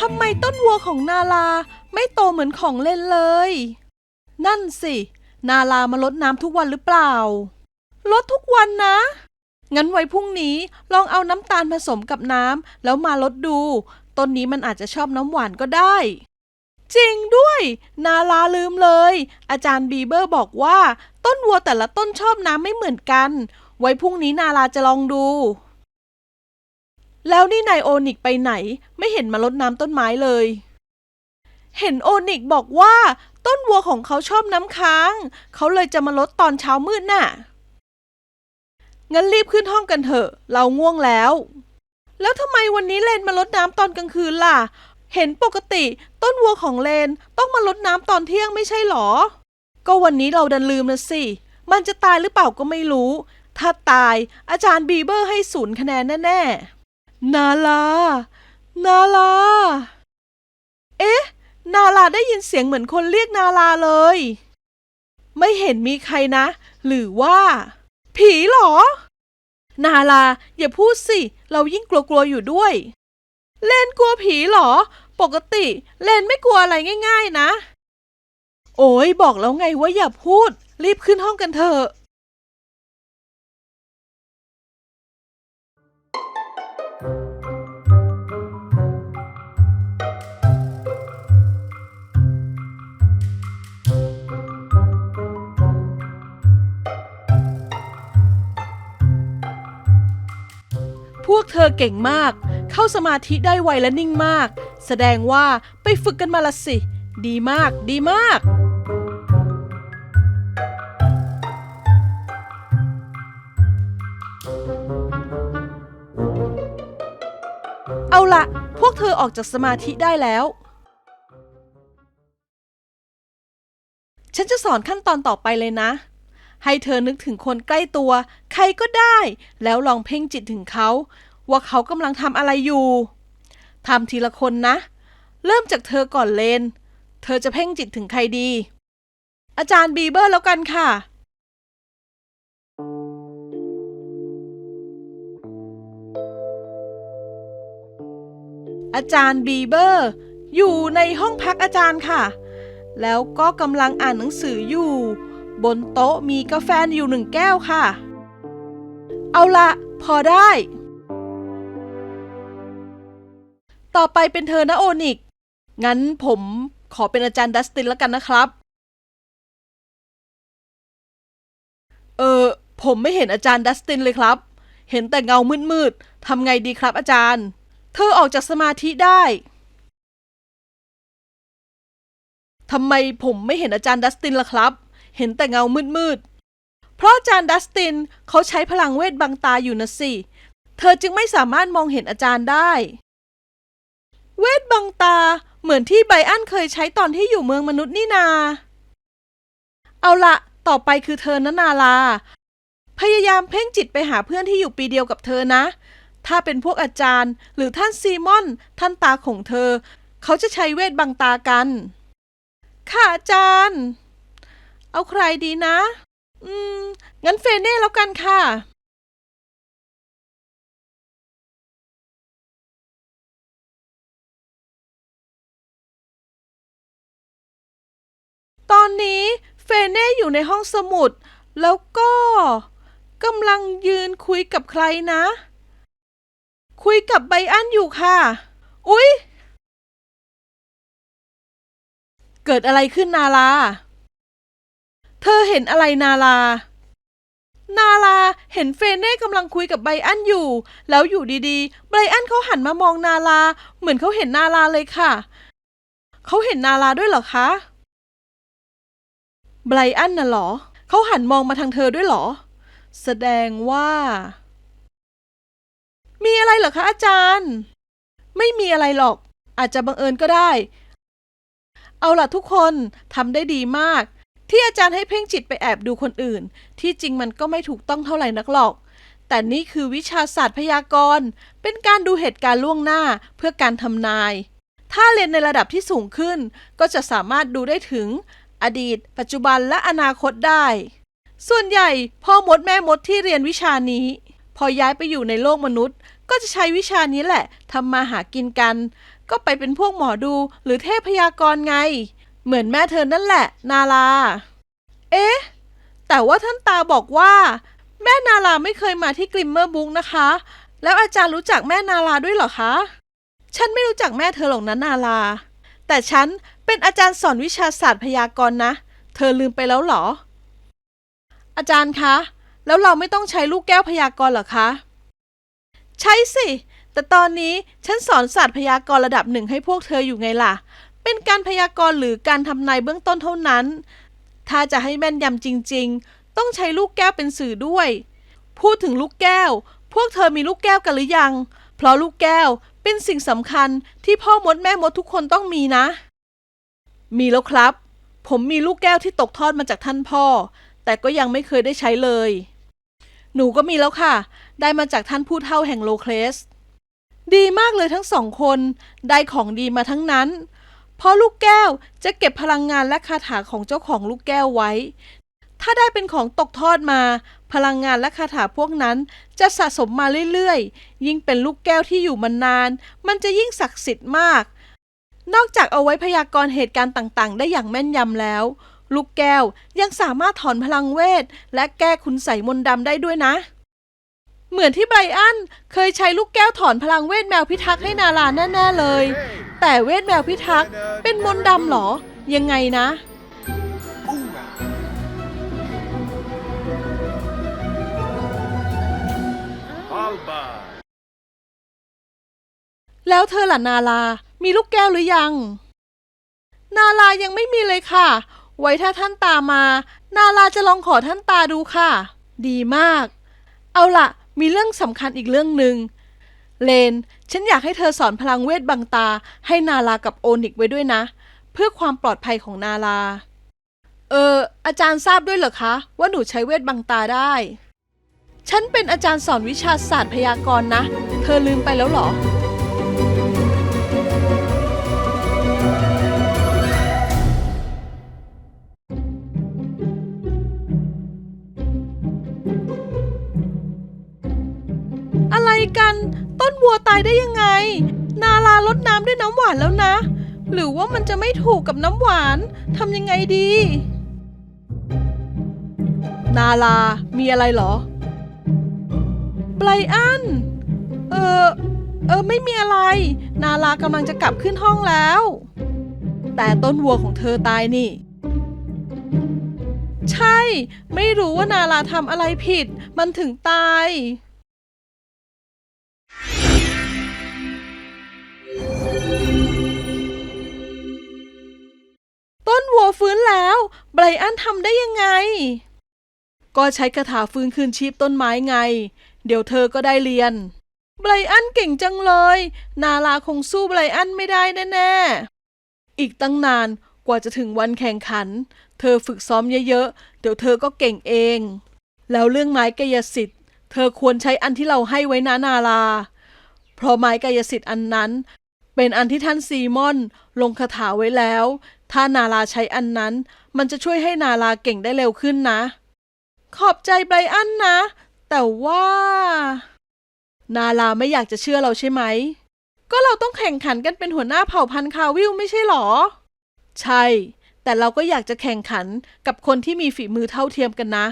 ทำไมต้นวัวของนาลาไม่โตเหมือนของเล่นเลย นั่นสิ นาลามาลดน้ำทุกวันหรือเปล่า ลดทุกวันนะ งั้นไว้พรุ่งนี้ลองเอาน้ำตาลผสมกับน้ำแล้วมาลดดู ต้นนี้มันอาจจะชอบน้ำหวานก็ได้ จริงด้วย นาลาลืมเลย อาจารย์บีเบอร์บอกว่า ต้นวัวแต่ละต้นชอบน้ำไม่เหมือนกัน ไว้พรุ่งนี้นาลาจะลองดู แล้วนี่นายโอนิกไปไหน ไม่เห็นมาลดน้ำต้นไม้เลย เห็นโอนิกบอกว่า ต้นวัวของเขาชอบน้ำค้าง เขาเลยจะมาลดตอนเช้ามืดน่ะ งั้นรีบขึ้นห้องกันเถอะ เราง่วงแล้ว แล้วทำไมวันนี้เลนมาลดน้ำตอนกลางคืนล่ะ เห็นปกติต้นวัวของเลนต้องมาลดน้ำตอนเที่ยงไม่ใช่หรอ ก็วันนี้เราดันลืมนะสิ มันจะตายหรือเปล่าก็ไม่รู้ ถ้าตายอาจารย์บีเบอร์ให้ศูนย์คะแนนแน่ๆ นาลา นาลา เอ๊ะ นาลาได้ยินเสียงเหมือนคนเรียกนาลาเลย ไม่เห็นมีใครนะ หรือว่า ผีเหรอ นาลา อย่าพูดสิ เรายิ่งกลัวๆอยู่ด้วย เลนกลัวผีเหรอ ปกติเลนไม่กลัวอะไรง่าย ๆ นะ โอ้ยบอกแล้วไงว่าอย่าพูด รีบขึ้นห้องกันเถอะ กเธอเก่งมาก เข้าสมาธิได้ไวและนิ่งมาก แสดงว่าไปฝึกกันมาละสิ ดีมาก ดีมาก เอาละพวกเธอออกจากสมาธิได้แล้ว ฉันจะสอนขั้นตอนต่อไปเลยนะให้เธอนึกถึงคนใกล้ตัว ใครก็ได้ แล้วลองเพ่งจิตถึงเขา ว่าเขากำลังทำอะไรอยู่ทำทีละคนนะ เริ่มจากเธอก่อนเลน เธอจะเพ่งจิตถึงใครดี อาจารย์บีเบอร์แล้วกันค่ะ อาจารย์บีเบอร์ อยู่ในห้องพักอาจารย์ค่ะ แล้วก็กำลังอ่านหนังสืออยู่ บนโต๊ะมีกาแฟอยู่หนึ่งแก้วค่ะ เอาละพอได้ ต่อไปเป็นเธอนะโอนิก งั้นผมขอเป็นอาจารย์ดัสตินแล้วกันนะครับ เออผมไม่เห็นอาจารย์ดัสตินเลยครับ เห็นแต่เงามืดๆทำไงดีครับอาจารย์ เธอออกจากสมาธิได้ทำไมผมไม่เห็นอาจารย์ดัสตินล่ะครับ เห็นแต่เงามืดๆ เพราะอาจารย์ดัสตินเขาใช้พลังเวทบังตาอยู่นะสิ เธอจึงไม่สามารถมองเห็นอาจารย์ได้ วทบังตา เหมือนที่ไบอันเคยใช้ตอนที่อยู่เมืองมนุษย์นี่นา เอาละต่อไปคือเธอนะนาลา พยายามเพ่งจิตไปหาเพื่อนที่อยู่ปีเดียวกับเธอนะ ถ้าเป็นพวกอาจารย์ หรือท่านซีมอน ท่านตาของเธอ เขาจะใช้เวทบังตากัน ค่ะอาจารย์ เอาใครดีนะ อืม งั้นเฟเน่แล้วกันค่ะ ตอนนี้เฟเน่อยู่ในห้องสมุด แล้วก็กำลังยืนคุยกับใครนะ คุยกับไบอันอยู่ค่ะ อุ๊ย เกิดอะไรขึ้นนาลา เธอเห็นอะไรนาลา นาลาเห็นเฟเน่กำลังคุยกับไบอันอยู่ แล้วอยู่ดีๆ ไบอันเขาหันมามองนาลา เหมือนเขาเห็นนาลาเลยค่ะ เขาเห็นนาลาด้วยเหรอคะ ไบรอันน่ะเหรอ เขาหันมองมาทางเธอด้วยเหรอ แสดงว่า มีอะไรเหรอคะอาจารย์ ไม่มีอะไรหรอก อาจจะบังเอิญก็ได้ เอาล่ะทุกคนทำได้ดีมาก ที่อาจารย์ให้เพ่งจิตไปแอบดูคนอื่น ที่จริงมันก็ไม่ถูกต้องเท่าไหร่นักหรอก แต่นี่คือวิชาศาสตร์พยากรณ์ เป็นการดูเหตุการณ์ล่วงหน้าเพื่อการทำนายถ้าเรียนในระดับที่สูงขึ้นก็จะสามารถดูได้ถึง อดีต ปัจจุบันและอนาคตได้ ส่วนใหญ่พ่อมดแม่มดที่เรียนวิชานี้ พอย้ายไปอยู่ในโลกมนุษย์ ก็จะใช้วิชานี้แหละทำมาหากินกัน ก็ไปเป็นพวกหมอดูหรือเทพพยากรณ์ไง เหมือนแม่เธอนั่นแหละ นาลา เอ๊ะ แต่ว่าท่านตาบอกว่า แม่นาลาไม่เคยมาที่กลิมเมอร์บุ๊กนะคะ แล้วอาจารย์รู้จักแม่นาลาด้วยเหรอคะ ฉันไม่รู้จักแม่เธอหรอกนะนาลา แต่ฉัน เป็นอาจารย์สอนวิชาศาสตร์พยากรณ์นะ เธอลืมไปแล้วเหรอ อาจารย์คะ แล้วเราไม่ต้องใช้ลูกแก้วพยากรณ์เหรอคะ ใช่สิ แต่ตอนนี้ฉันสอนศาสตร์พยากรณ์ระดับหนึ่งให้พวกเธออยู่ไงล่ะ เป็นการพยากรณ์หรือการทำนายเบื้องต้นเท่านั้น ถ้าจะให้แม่นยำจริง ๆ ต้องใช้ลูกแก้วเป็นสื่อด้วย พูดถึงลูกแก้ว พวกเธอมีลูกแก้วกันหรือยัง เพราะลูกแก้วเป็นสิ่งสำคัญที่พ่อมดแม่มดทุกคนต้องมีนะ มีแล้วครับ ผมมีลูกแก้วที่ตกทอดมาจากท่านพ่อ แต่ก็ยังไม่เคยได้ใช้เลย หนูก็มีแล้วค่ะ ได้มาจากท่านผู้เฒ่าแห่งโลเคลส ดีมากเลยทั้งสองคน ได้ของดีมาทั้งนั้น เพราะลูกแก้วจะเก็บพลังงานและคาถาของเจ้าของลูกแก้วไว้ ถ้าได้เป็นของตกทอดมา พลังงานและคาถาพวกนั้นจะสะสมมาเรื่อยๆ ยิ่งเป็นลูกแก้วที่อยู่มานาน มันจะยิ่งศักดิ์สิทธิ์มาก นอกจากเอาไว้พยากรณ์เหตุการณ์ต่างๆ ได้อย่างแม่นยำแล้ว ลูกแก้วยังสามารถถอนพลังเวท และแก้คุณใส่มนต์ดำได้ด้วยนะ เหมือนที่ไบรอันเคยใช้ลูกแก้วถอนพลังเวทแมวพิทักษ์ให้นาลาแน่ๆเลย แต่เวทแมวพิทักษ์เป็นมนต์ดำเหรอ ยังไงนะ Alba. แล้วเธอล่ะนาลา มีลูกแก้วหรือยัง นาลายังไม่มีเลยค่ะ ไว้ถ้าท่านตามา นาลาจะลองขอท่านตาดูค่ะ ดีมาก เอาละมีเรื่องสำคัญอีกเรื่องหนึ่งเลน ฉันอยากให้เธอสอนพลังเวทบังตา ให้นาลากับโอนิกไว้ด้วยนะ เพื่อความปลอดภัยของนาลา เออ อาจารย์ทราบด้วยเหรอคะ ว่าหนูใช้เวทบังตาได้ ฉันเป็นอาจารย์สอนวิชาศาสตร์พยากรณ์นะ เธอลืมไปแล้วเหรอ กัน ต้นวัวตายได้ยังไง นาลาลดน้ำด้วยน้ำหวานแล้วนะ หรือว่ามันจะไม่ถูกกับน้ำหวานทำยังไงดี นาลา มีอะไรเหรอไบรอัน เออ เออ ไม่มีอะไร นาลากำลังจะกลับขึ้นห้องแล้ว แต่ต้นวัวของเธอตายนี่ ใช่ ไม่รู้ว่านาลาทำอะไรผิด มันถึงตาย อันทำได้ยังไง ก็ใช้คาถาฟื้นคืนชีพต้นไม้ไง เดี๋ยวเธอก็ได้เรียน ไบรอันเก่งจังเลย นาลาคงสู้ไบรอันไม่ได้แน่ๆ อีกตั้งนานกว่าจะถึงวันแข่งขัน เธอฝึกซ้อมเยอะๆ เดี๋ยวเธอก็เก่งเอง แล้วเรื่องไม้กายสิทธิ์ เธอควรใช้อันที่เราให้ไว้นะนาลา เพราะไม้กายสิทธิ์อันนั้น เป็นอันที่ท่านซีมอน ลงคาถาไว้แล้ว ถ้านาลาใช้อันนั้น มันจะช่วยให้นาลาเก่งได้เร็วขึ้นนะ ขอบใจไบรอันนะ แต่ว่า นาลาไม่อยากจะเชื่อเราใช่ไหม ก็เราต้องแข่งขันกันเป็นหัวหน้าเผ่าพันธุ์คาวิลไม่ใช่หรอ ใช่ แต่เราก็อยากจะแข่งขันกับคนที่มีฝีมือเท่าเทียมกันนะ